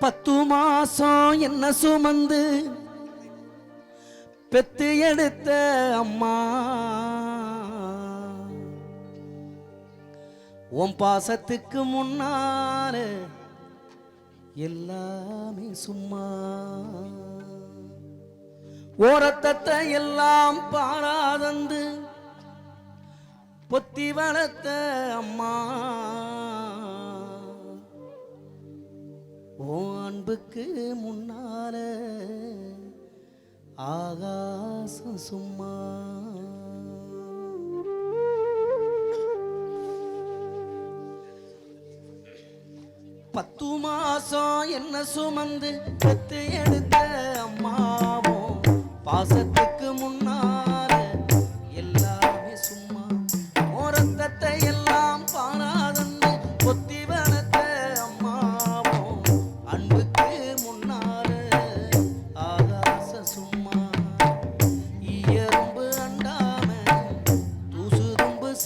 பத்து மாசம் என்ன சுமந்து பெத்து எடுத்த அம்மா. உன் பாசத்துக்கு முன்னால எல்லாமே சும்மா. ஓரத்தத்தை எல்லாம் பாராதந்து பொத்தி வளர்த்த அம்மா. ஓ அன்புக்கு முன்னால ஆகாசம் சும்மா. பத்து மாசம் என்ன சுமந்து பெத்து எடுத்த அம்மாவும் பாசத்து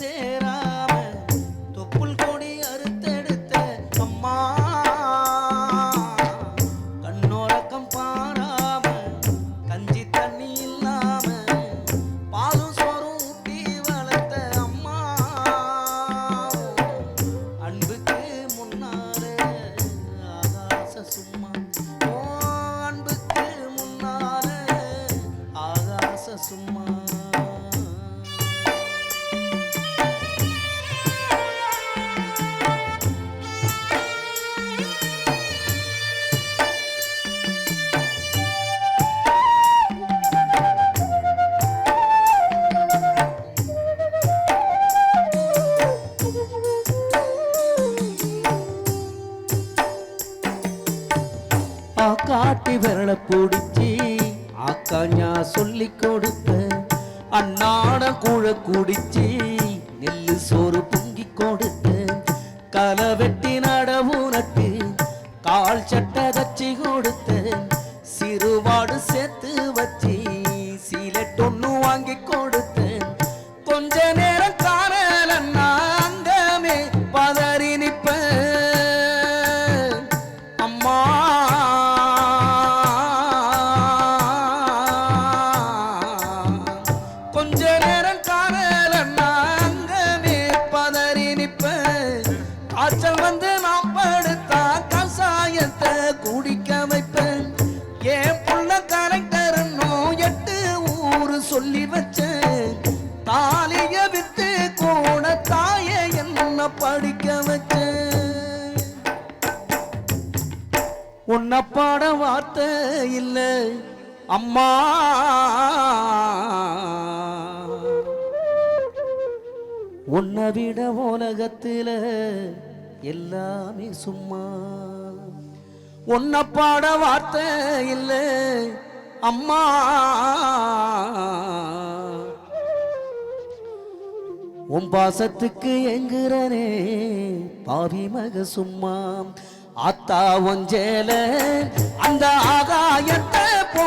ser காட்டி விரல பிடிச்சி ஆக்காஞ்சா சொல்லி கொடுத்த அண்ணாட கூழ குடிச்சி நெல்லு சோறு பொங்கி கொடுத்த கலை வெட்டி நடவு கால் சட்டை தச்சி கொடுத்த சிறுவாடு சேர்த்து வச்சு வச்சி சீலட்டொன்னு வாங்கி கொடுத்தேன் உன்னப்பாட வார்த்தை இல்லை. அம்மா. உன்னை விட உலகத்தில் எல்லாமே சும்மா. உன்னை பாட வார்த்தை இல்லை. அம்மா. உன் பாசத்துக்கு எங்குறனே பாவி மக சும்மா. ஆத்தா ஒஞ்சேல அந்த ஆகாயத்தை போ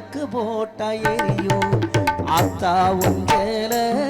கணக்கு போட்டா எரியும். அத்தா உங்கேல அந்த